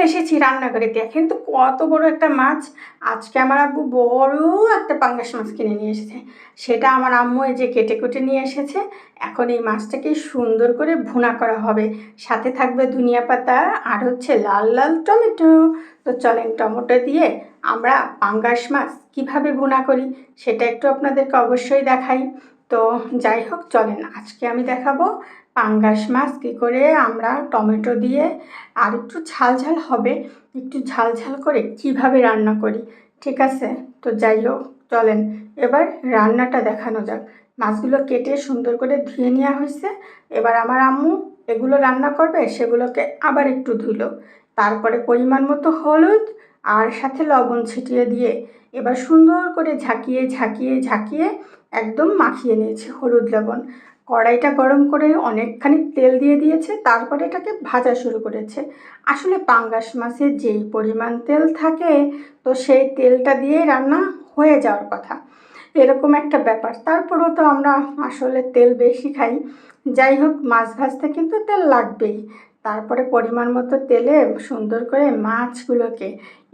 চলে এসেছি রান্নাঘরেতে কিন্তু কত বড় একটা মাছ। আজকে আমার আব্বু বড় একটা পাঙ্গাস মাছ কিনে নিয়ে এসেছে। সেটা আমার আম্মু এই যে কেটে কুটে নিয়ে এসেছে। এখন এই মাছটাকে সুন্দর করে ভুনা করা হবে। সাথে থাকবে ধনিয়া পাতা আর হচ্ছে লাল লাল টমেটো। তো চলেন টমেটো দিয়ে আমরা পাঙ্গাস মাছ কীভাবে ভুনা করি সেটা একটু আপনাদেরকে অবশ্যই দেখাই। তো যাই হোক, চলেন আজকে আমি দেখাবো পাঙ্গাস মাছ কী করে আমরা টমেটো দিয়ে আর একটু ঝাল ঝাল হবে, একটু ঝাল ঝাল করে কীভাবে রান্না করি, ঠিক আছে? তো যাই হোক, চলেন, এবার রান্নাটা দেখানো যাক। মাছগুলো কেটে সুন্দর করে ধুয়ে নেওয়া হয়েছে। এবার আমার আম্মু এগুলো রান্না করবে, সেগুলোকে আবার একটু ধুলো। তারপরে পরিমাণ মতো হলুদ আর সাথে লবণ ছিটিয়ে দিয়ে এবার সুন্দর করে ঝাঁকিয়ে ঝাঁকিয়ে ঝাঁকিয়ে একদম মাখিয়ে নিয়েছে হলুদ লবণ। কড়াইটা গরম করে অনেকখানি তেল দিয়ে দিয়েছে, তারপরে এটাকে ভাজা শুরু করেছে। আসলে পাঙ্গাস মাছে যেই পরিমাণ তেল থাকে, তো সেই তেলটা দিয়ে রান্না হয়ে যাওয়ার কথা। এরকম একটা ব্যাপার। তারপরেও তো আমরা আসলে তেল বেশি খাই। যাই হোক, মাছ ভাজতে কিন্তু তেল লাগবেই। তারপরে পরিমাণ মতো তেলে সুন্দর করে মাছগুলোকে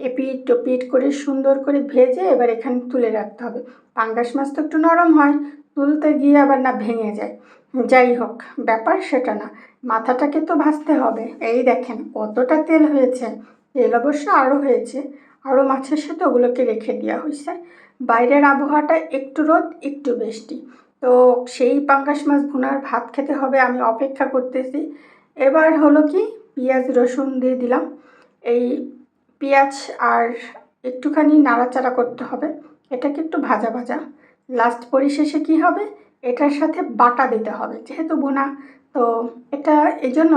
এপিট টপিট করে সুন্দর করে ভেজে এবার এখানে তুলে রাখতে হবে। পাঙ্গাস মাছ তো একটু নরম হয় তুলতে গিয়ে আবার না ভেঙে যায়। যাই হোক, ব্যাপার সেটা না। মাথাটাকে তো ভাজতে হবে। এই দেখেন, কতটা তেল হয়েছে। তেল অবশ্য আরও হয়েছে। আরও মাছের সাথে ওগুলোকে রেখে দেওয়া হয়েছে বাইরের আবহাওয়াটা একটু রোদ, একটু বৃষ্টি। তো সেই পাঙ্গাস মাছ ভুনার ভাত খেতে হবে আমি অপেক্ষা করতেছি। এবার হলো কি, পেঁয়াজ, রসুন দিয়ে দিলাম। এই পেঁয়াজ আর একটুখানি নাড়াচাড়া করতে হবে। এটাকে একটু ভাজা ভাজা। লাস্ট পরিশেষে কি হবে? এটার সাথে বাটা দিতে হবে, যেহেতু বোনা তো এটা এই জন্য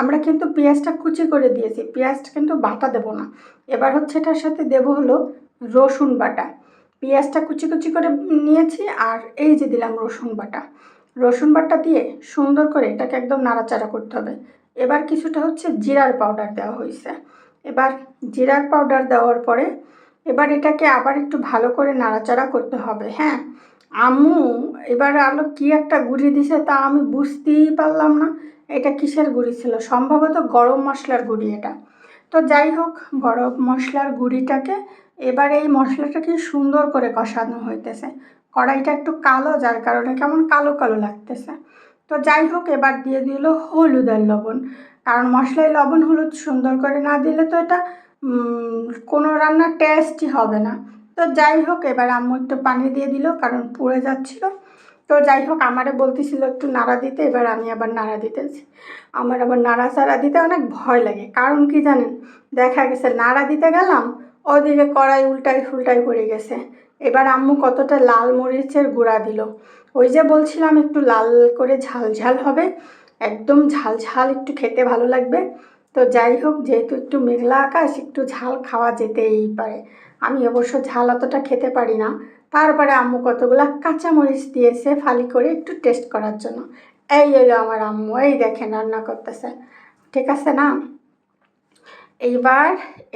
আমরা কিন্তু পেঁয়াজটা কুচি করে দিয়েছি। পেঁয়াজটা কিন্তু বাটা দেব না। এবার হচ্ছে এটার সাথে দেব হলো রসুন বাটা। পেঁয়াজটা কুচি কুচি করে নিয়েছি আর এই যে দিলাম রসুন বাটা। রসুন বাটা দিয়ে সুন্দর করে এটাকে একদম নাড়াচাড়া করতে হবে। এবার কিছুটা হচ্ছে জিরার পাউডার দেওয়া হয়েছে। এবার জিরার পাউডার দেওয়ার পরে এবার এটাকে আবার একটু ভালো করে নাড়াচাড়া করতে হবে হ্যাঁ? আম্মু, এবার আলো কি একটা গুড়ি দিছে তা আমি বুঝতেই পারলাম না, এটা কিসের গুড়ি ছিল? সম্ভবত গরম মশলার গুড়ি এটা। তো যাই হোক, গরম মশলার গুঁড়িটাকে এবার এই মশলাটাকে সুন্দর করে কষানো হইতেছে। কড়াইটা একটু কালো, যার কারণে কেমন কালো কালো লাগতেছে। তো যাই হোক, এবার দিয়ে দিল হলুদের লবণ। কারণ মশলায় লবণ হলুদ সুন্দর করে না দিলে তো এটা কোনো রান্নার টেস্টই হবে না। তো যাই হোক, এবার আম্মু একটু পানি দিয়ে দিল, কারণ পুড়ে যাচ্ছিল। তো যাই হোক, আমারে বলতেছিল একটু নাড়া দিতে, এবার আমি আবার নাড়া দিতেছি আমার আবার নাড়া চাড়া দিতে অনেক ভয় লাগে। কারণ কি জানেন, দেখা গেছে, নাড়া দিতে গেলাম, ওদিকে কড়াই উল্টাই ফুলটাই পড়ে গেছে। এবার আম্মু কতটা লাল মরিচের গুঁড়া দিল। ওই যে বলছিলাম, একটু লাল করে ঝাল ঝাল হবে। একদম ঝাল ঝাল একটু খেতে ভালো লাগবে। তো যাই হোক যেহেতু একটু মেঘলা আকাশ, একটু ঝাল খাওয়া যেতেই পারে। আমি অবশ্য ঝাল অতটা খেতে পারি না। তারপরে আম্মু কতগুলো কাঁচামরিচ দিয়েছে ফালি করে একটু টেস্ট করার জন্য। এই এলো আমার আম্মু, এই দেখেন রান্না করতেছে। ঠিক আছে না? এইবার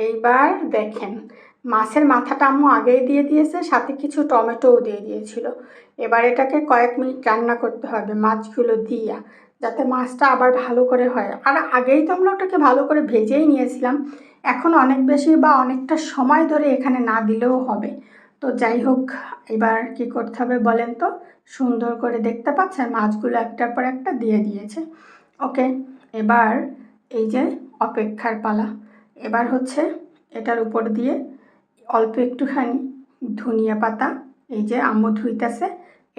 এইবার দেখেন। মাছের মাথাটা আম্মু আগেই দিয়ে দিয়েছে, সাথে কিছু টমেটোও দিয়ে দিয়েছিল। এবার এটাকে কয়েক মিনিট রান্না করতে হবে মাছগুলো দিয়া, যাতে মাছটা আবার ভালো করে হয়। আর আগেই তো আমরা ওটাকে ভালো করে ভেজেই নিয়েছিলাম। এখন অনেক বেশি বা অনেকটা সময় ধরে এখানে না দিলেও হবে। তো যাই হোক, এবার কি করতে হবে বলেন তো? সুন্দর করে দেখতে পাচ্ছেন মাছগুলো একটার পর একটা দিয়ে দিয়েছে। ওকে, এবার এই যে অপেক্ষার পালা। এবার হচ্ছে এটার উপর দিয়ে অল্প একটুখানি ধনিয়া পাতা, এই যে আম্মু ধুইতেছে,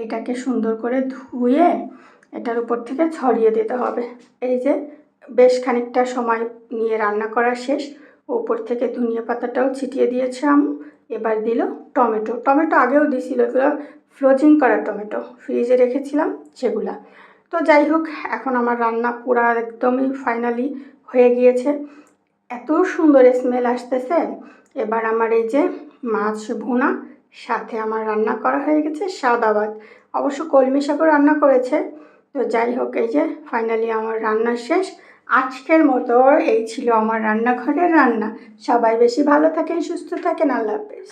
এটাকে সুন্দর করে ধুয়ে এটার উপর থেকে ছড়িয়ে দিতে হবে। এই যে বেশ খানিকটা সময় নিয়ে রান্না করা শেষ উপর থেকে ধনিয়া পাতাটাও ছিটিয়ে দিয়েছে আম্মু, এবার দিল টমেটো। টমেটো আগেও দিয়েছিল এগুলো ফ্রোজিং করা টমেটো, ফ্রিজে রেখেছিলাম সেগুলা। তো যাই হোক, এখন আমার রান্না পুরা একদমই ফাইনালি হয়ে গিয়েছে। এত সুন্দর স্মেল আসতেছে। এবার আমার এই যে মাছ ভুনা, সাথে আমার রান্না করা হয়ে গেছে সাদা ভাত। অবশ্য কলমি শাকও রান্না করেছে। তো যাই হোক, এই যে ফাইনালি আমার রান্না শেষ। আজকের মতো এই ছিল আমার রান্নাঘরের রান্না। সবাই বেশি ভালো থাকেন, সুস্থ থাকেন। আল্লাহ হাফেজ।